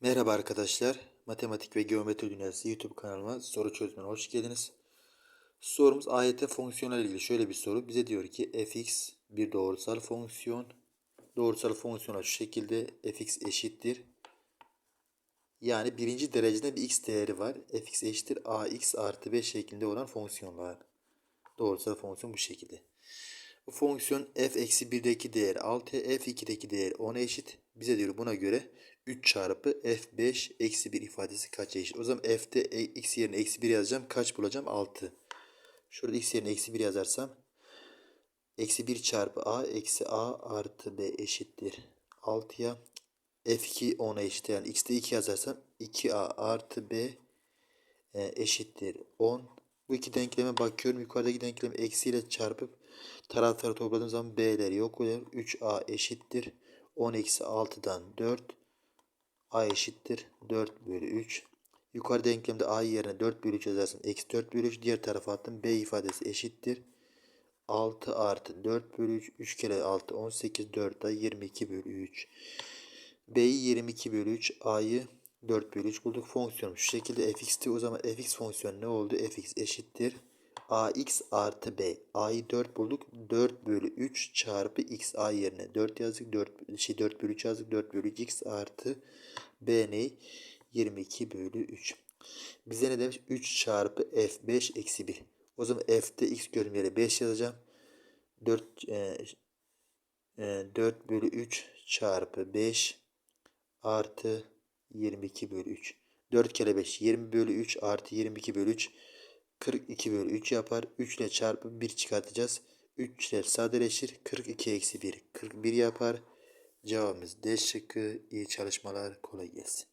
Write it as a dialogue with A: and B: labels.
A: Merhaba arkadaşlar. Matematik ve Geometri Dünyası YouTube kanalıma soru çözümüne hoş geldiniz. Sorumuz AYT fonksiyonel ilgili şöyle bir soru. Bize diyor ki fx bir doğrusal fonksiyon. Doğrusal fonksiyona şu şekilde fx eşittir. Yani birinci derecede bir x değeri var. fx eşittir ax artı b şeklinde olan fonksiyonlar. Doğrusal fonksiyon bu şekilde. Bu fonksiyon f eksi 1'deki değer 6, f2'deki değer 10'a eşit. Bize diyor buna göre 3 çarpı f5 eksi 1 ifadesi kaça eşit? O zaman f'te e, x yerine eksi 1 yazacağım. Kaç bulacağım? 6. Şurada x yerine eksi 1 yazarsam eksi 1 çarpı a eksi a artı b eşittir. 6'ya f2 10'a eşit. Yani x'te 2 yazarsam 2a artı b e, eşittir 10. Bu iki denkleme bakıyorum. Yukarıdaki denklemi eksiyle çarpıp tarafları topladığım zaman b'ler yok oluyor. 3a eşittir. 10 eksi 6'dan 4 a eşittir 4 bölü 3. Yukarı denklemde a yerine 4 bölü 3 yazarsın. Eksi 4 bölü 3 diğer tarafa attım. b ifadesi eşittir. 6 artı 4 bölü 3. 3 kere 6 18 4 da 22 bölü 3. b'yi 22 bölü 3 a'yı 4 bölü 3 bulduk. Fonksiyon şu şekilde fx'ti. O zaman fx fonksiyonu ne oldu? fx eşittir. Ax artı b. a'yı 4 bulduk. 4 bölü 3 çarpı x a yerine 4 yazdık. 4, şey 4 bölü 3 yazdık. 4 bölü 3 x artı b ne? 22 bölü 3. Bize ne demiş? 3 çarpı f5 eksi 1. O zaman f'te x görünüm yere 5 yazacağım. 4, e, e, 4 bölü 3 çarpı 5 artı 22 bölü 3. 4 kere 5 20 bölü 3 artı 22 bölü 3 42 bölü 3 yapar. 3 ile çarpıp 1 çıkartacağız. 3 ile sadeleşir. 42 eksi 1 41 yapar. Cevabımız D şıkkı. İyi çalışmalar. Kolay gelsin.